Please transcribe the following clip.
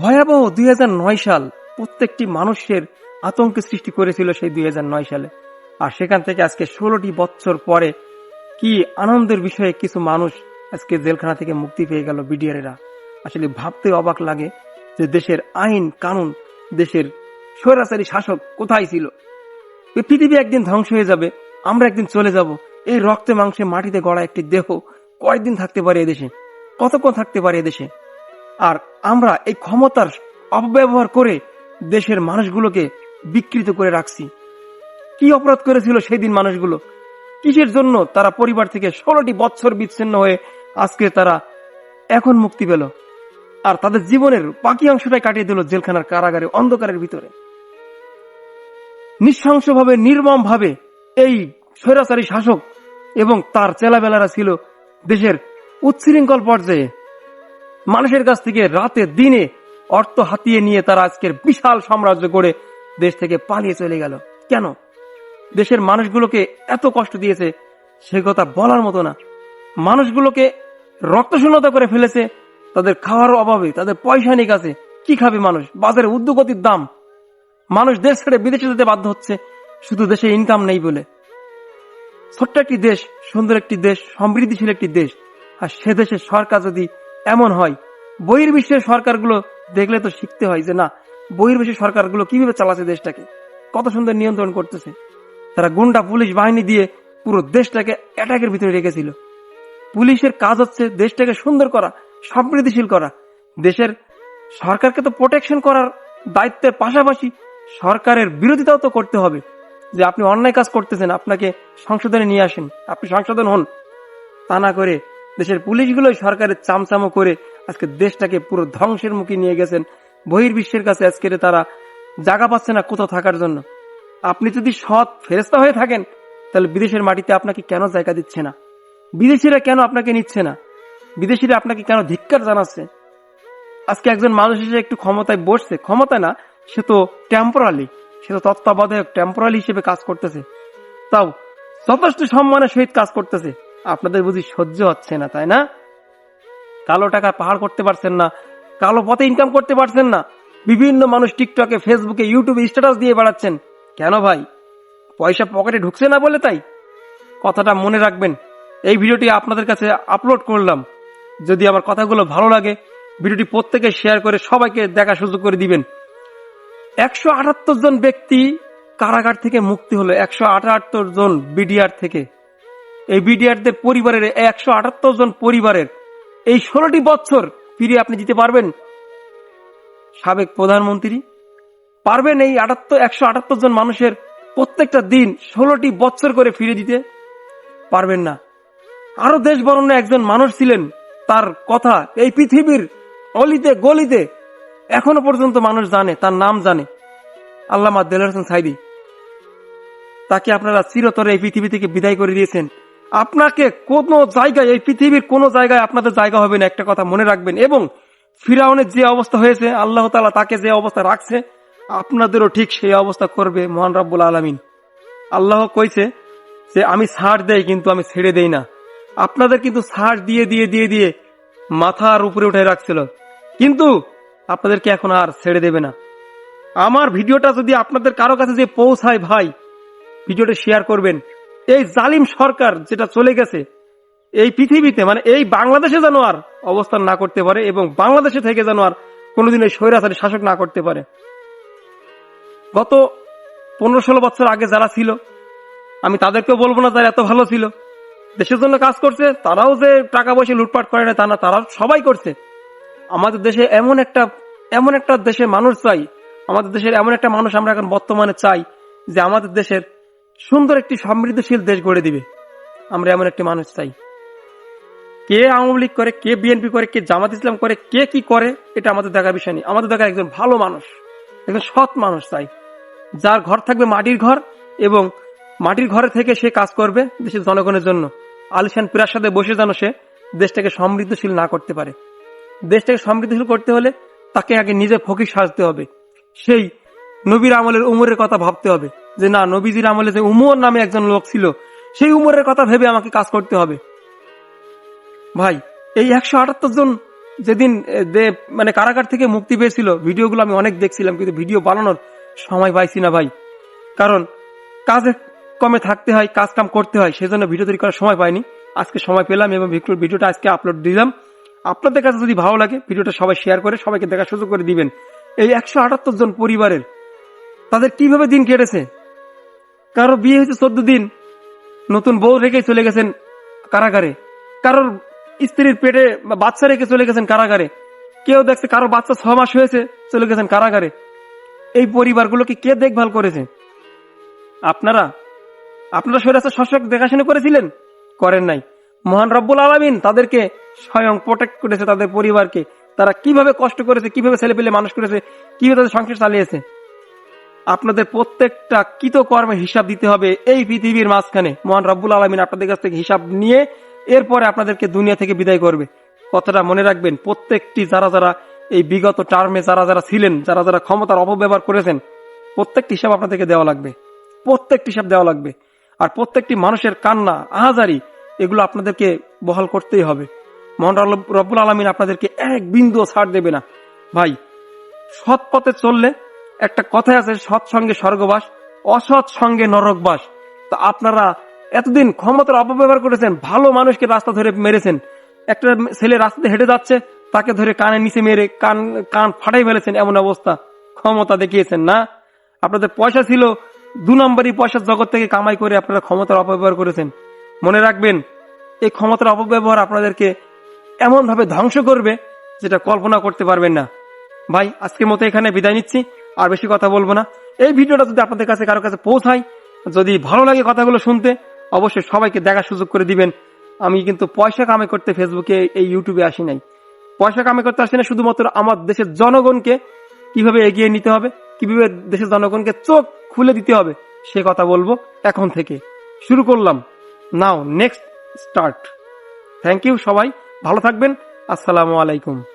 ভয়াবহ দুই হাজার নয় সাল প্রত্যেকটি মানুষের আতঙ্ক সৃষ্টি করেছিল সেই দুই হাজার নয় সালে। আর সেখান থেকে আজকে ষোলোটি বছর পরে কি আনন্দের বিষয়ে কিছু মানুষ আজকে জেলখানা থেকে মুক্তি পেয়ে গেল বিডিআরেরা। আসলে ভাবতে অবাক লাগে যে দেশের আইন, কানুন, দেশের স্বৈরাচারী শাসক কোথায় ছিল? পৃথিবী একদিন ধ্বংস হয়ে যাবে, আমরা একদিন চলে যাব। এই রক্তে মাংসে মাটিতে গড়া একটি দেহ কয়েকদিন থাকতে পারে এদেশে কতক্ষণ থাকতে পারে এদেশে আর আমরা এই ক্ষমতার অপব্যবহার করে দেশের মানুষগুলোকে বিকৃত করে রাখছি। কি অপরাধ করেছিল সেই দিন মানুষগুলো? কিসের জন্য তারা পরিবার থেকে ষোলোটি বছর বিচ্ছিন্ন হয়ে আজকে তারা এখন মুক্তি পেল? আর তাদের জীবনের বাকি অংশটাই কাটিয়ে দিল জেলখানার কারাগারে অন্ধকারের ভিতরে। নৃশংসভাবে নির্মম ভাবে এই স্বৈরাচারী শাসক এবং তার চেলাবেলারা ছিল দেশের উচ্ছৃঙ্খল পর্যায়ে। মানুষের কাছ থেকে রাতে দিনে অর্থ হাতিয়ে নিয়ে তারা আজকের বিশাল সাম্রাজ্য করে দেশ থেকে পালিয়ে চলে গেল। কেন? দেশের মানুষগুলোকে এত কষ্ট দিয়েছে, সে কথা বলার মতো না। মানুষগুলোকে রক্তশূন্যতা করে ফেলেছে, তাদের খাওয়ার অভাবে, তাদের পয়সা নেই কাছে কি খাবে মানুষ? বাজারে উদ্যোগতির দাম। মানুষ দেশ ছেড়ে বিদেশে যেতে বাধ্য হচ্ছে, শুধু দেশে ইনকাম নেই বলে। ছোট্ট একটি দেশ, সুন্দর একটি দেশ, সমৃদ্ধিশীল একটি দেশ, আর সে দেশের সরকার যদি এমন হয়। বহির্বিশ্বের সরকারগুলো দেখলে তো শিখতে হয় যে না, বহির্বিশ্বের সরকারগুলো কীভাবে চালাচ্ছে দেশটাকে, কত সুন্দর নিয়ন্ত্রণ করতেছে। তারা গুন্ডা পুলিশ বাহিনী দিয়ে পুরো দেশটাকে অ্যাটাকের ভিতরে রেখেছিল। পুলিশের কাজ হচ্ছে দেশটাকে সুন্দর করা সমৃদ্ধিশীল করা। দেশের সরকারকে তো প্রোটেকশন করার দায়িত্বের পাশাপাশি সরকারের বিরোধিতাও তো করতে হবে। যে আপনি অন্যায় কাজ করতেছেন, আপনাকে সংশোধনে নিয়ে আসেন, আপনি সংশোধন হন, তা না করে দেশের পুলিশগুলোই সরকারের চামচামো করে আজকে দেশটাকে পুরো ধ্বংসের মুখে নিয়ে গেছেন। বহির্বিশ্বের কাছে আজকে তারা জায়গা পাচ্ছে না কোথাও থাকার জন্য। আপনি যদি সৎ ফেরেস্তা হয়ে থাকেন, তাহলে বিদেশের মাটিতে আপনাকে কেন জায়গা দিচ্ছে না? বিদেশিরা কেন আপনাকে নিচ্ছে না? বিদেশিরা আপনাকে কেন ধিক্কার জানাচ্ছে? আজকে একজন মানুষ হিসেবে একটু ক্ষমতায় বসছে। ক্ষমতা না, সে তো টেম্পোরালি সে তো তত্ত্বাবধায়ক টেম্পোরালি হিসেবে কাজ করতেছে। তাও যথেষ্ট সম্মানের সহিত কাজ করতেছে। আপনাদের বুঝি সহ্য হচ্ছে না, তাই না? কালো টাকা পাহাড় করতে পারছেন না, কালো পথে ইনকাম করতে পারছেন না, বিভিন্ন মানুষ টিকটকে ফেসবুকে ইউটিউবে স্ট্যাটাস দিয়ে বেড়াচ্ছেন। কেন ভাই? পয়সা পকেটে ঢুকছে না বলে তাই? কথাটা মনে রাখবেন। এই ভিডিওটি আপনাদের কাছে আপলোড করলাম। যদি আমার কথাগুলো ভালো লাগে, ভিডিওটি প্রত্যেকে শেয়ার করে সবাইকে দেখা সুযোগ করে দিবেন। একশো আটাত্তর জন ব্যক্তি কারাগার থেকে মুক্তি হলো, একশো আটাত্তর জন বিডিআর থেকে। এই বিডিআরদের পরিবারের একশো আটাত্তর জন পরিবারের এই ষোলোটি বছর ফিরিয়ে আপনি দিতে পারবেন। সাবেক প্রধানমন্ত্রী, পারবেন এই আটাত্তর, একশো আটাত্তর জন মানুষের প্রত্যেকটা দিন ষোলোটি বছর করে ফিরে দিতে? পারবেন না। আরও দেশ বরণ্য একজন মানুষ ছিলেন, তার কথা এই পৃথিবীর অলিতে গলিতে এখনও পর্যন্ত মানুষ জানে, তার নাম জানে। আল্লামা দেলার হোসেন সাইদি, তাকে আপনারা চিরতরে এই পৃথিবী থেকে বিদায় করে দিয়েছেন। আপনাকে কোনো জায়গায়, এই পৃথিবীর কোনো জায়গায় আপনাদের জায়গা হবে না, একটা কথা মনে রাখবেন। এবং ফিরাউনের যে অবস্থা হয়েছে, আল্লাহ তালা তাকে যে অবস্থা রাখছে, আপনাদেরও ঠিক সেই অবস্থা করবে মহান রাব্বুল আলমিন। আল্লাহ কইছে যে, আমি ছাড় দেই, কিন্তু আমি ছেড়ে দেই না। আপনাদের কিন্তু ছাড় দিয়ে দিয়ে দিয়ে দিয়ে মাথার উপরে উঠে রাখছিল। কিন্তু আপনাদেরকে এখন আর ছেড়ে দেবে না। আমার ভিডিওটা যদি আপনাদের কারও কাছে যে পৌঁছায় ভাই, ভিডিওটা শেয়ার করবেন। এই জালিম সরকার যেটা চলে গেছে, এই পৃথিবীতে মানে এই বাংলাদেশে যেন আর অবস্থান না করতে পারে এবং বাংলাদেশে থেকে যেন আর কোনোদিন এই স্বৈরাচারী শাসক না করতে পারে। গত পনেরো ষোলো বছর আগে যারা ছিল, আমি তাদেরকেও বলব না তারা এত ভালো ছিল। দেশের জন্য কাজ করছে, তারাও যে টাকা পয়সা লুটপাট করে না তা না তারা সবাই করছে। আমাদের দেশে এমন একটা এমন একটা দেশের মানুষ চাই, আমাদের দেশের এমন একটা মানুষ আমরা এখন বর্তমানে চাই যে আমাদের দেশের সুন্দর একটি সমৃদ্ধশীল দেশ গড়ে দিবে। আমরা এমন একটি মানুষ চাই। কে আওয়ামী লীগ করে, কে বিএনপি করে, কে জামাত ইসলাম করে, কে কি করে, এটা আমাদের দেখার বিষয় নেই। আমাদের দেখার একজন ভালো মানুষ, একজন সৎ মানুষ চাই। যার ঘর থাকবে মাটির ঘর এবং মাটির ঘরে থেকে সে কাজ করবে দেশের জনগণের জন্য। আলিশান প্রাসাদে বসে যেন সে দেশটাকে সমৃদ্ধশীল না করতে পারে। দেশটাকে সমৃদ্ধশীল করতে হলে তাকে আগে নিজে ফকির সাজতে হবে। সেই নবীর আমলের উমরের কথা ভাবতে হবে। যে না, নবীজির আমলে যে উমর নামে একজন লোক ছিল, সেই উমরের কথা ভেবে আমাকে কাজ করতে হবে। ভাই, এই একশো আটাত্তর জন যেদিন মানে কারাগার থেকে মুক্তি পেয়েছিল, ভিডিওগুলো আমি অনেক দেখছিলাম, কিন্তু ভিডিও বানানোর সময় পাইছি না ভাই। কারণ, কাজে কমে থাকতে হয়, কাজ কাম করতে হয়, সেজন্য ভিডিও তৈরি করার সময় পাইনি। আজকে সময় পেলাম এবং ভিডিও- ভিডিওটা আজকে আপলোড দিলাম। আপনাদের কাছে যদি ভালো লাগে, ভিডিওটা সবাই শেয়ার করে, সবাইকে দেখার সুযোগ করে দিবেন। এই একশো আটাত্তর জন পরিবারের, তাদের কীভাবে দিন কেটেছে? কারও বিয়ে হয়েছে চোদ্দ দিন, নতুন বউ রেখে চলে গেছেন কারাগারে। কারোর স্ত্রীর পেটে বাচ্চা রেখে চলে গেছেন কারাগারে। কেউ দেখছে কারও বাচ্চা ছ মাস হয়েছে, চলে গেছেন কারাগারে। এই পরিবারগুলোকে কে দেখভাল করেছে? আপনারা? আপনারা সৈরাস্তা শাসক দেখাশোনা করেছিলেন? করেন নাই। মহান রব্বুল আলমিন তাদেরকে স্বয়ং প্রোটেক্ট করেছে তাদের পরিবারকে। তারা কীভাবে কষ্ট করেছে, কীভাবে ছেলে পেলে মানুষ করেছে, কীভাবে তাদের সংসার চালিয়েছে? আপনাদের প্রত্যেকটা কৃত কর্মের হিসাব দিতে হবে এই পৃথিবীর মাঝখানে। মহান রব্বুল আলমিন আপনাদের কাছ থেকে হিসাব নিয়ে এরপরে আপনাদেরকে দুনিয়া থেকে বিদায় করবে। কথাটা মনে রাখবেন, প্রত্যেকটি যারা যারা এই বিগত টার্মে যারা যারা ছিলেন, যারা যারা ক্ষমতার অপব্যবহার করেছেন, প্রত্যেকটি হিসাব আপনাদেরকে দেওয়া লাগবে। প্রত্যেকটি হিসাব দেওয়া লাগবে। আর প্রত্যেকটি মানুষের কান্না, আহাজারি, এগুলো আপনাদেরকে বহাল করতেই হবে। মহান রব- রব্বুল আলমিন আপনাদেরকে এক বিন্দু ছাড় দেবে না। ভাই, সৎ পথে চললে একটা কথাই আছে, সৎ সঙ্গে স্বর্গবাস, অসৎ সঙ্গে নরকবাস। তো আপনারা এতদিন ক্ষমতার অপব্যবহার করেছেন, ভালো মানুষকে রাস্তা ধরে মেরেছেন। একটা ছেলে রাস্তাতে হেঁটে যাচ্ছে, তাকে ধরে কানে নিচে মেরে কান কান ফাটাই ফেলেছেন এমন অবস্থা। ক্ষমতা দেখিয়েছেন না। আপনাদের পয়সা ছিল, দু নম্বরই পয়সার জগৎ থেকে কামাই করে আপনারা ক্ষমতার অপব্যবহার করেছেন। মনে রাখবেন, এই ক্ষমতার অপব্যবহার আপনাদেরকে এমন ভাবে ধ্বংস করবে, যেটা কল্পনা করতে পারবেন না। ভাই, আজকের মতো এখানে বিদায় নিচ্ছি। আর বেশি কথা বলব না। এই ভিডিওটা যদি আপনাদের কাছে কারও কাছে পৌঁছায়, যদি ভালো লাগে কথাগুলো শুনতে, অবশ্যই সবাইকে দেখার সুযোগ করে দিবেন। আমি কিন্তু পয়সা কামাই করতে ফেসবুকে, এই ইউটিউবে আসি নাই। পয়সা কামাই করতে আসি না শুধুমাত্র আমার দেশের জনগণকে কীভাবে এগিয়ে নিতে হবে, কীভাবে দেশের জনগণকে চোখ খুলে দিতে হবে, সে কথা বলব এখন থেকে। শুরু করলাম। Now next start thank you সবাই। ভালো থাকবেন। আসসালামু আলাইকুম।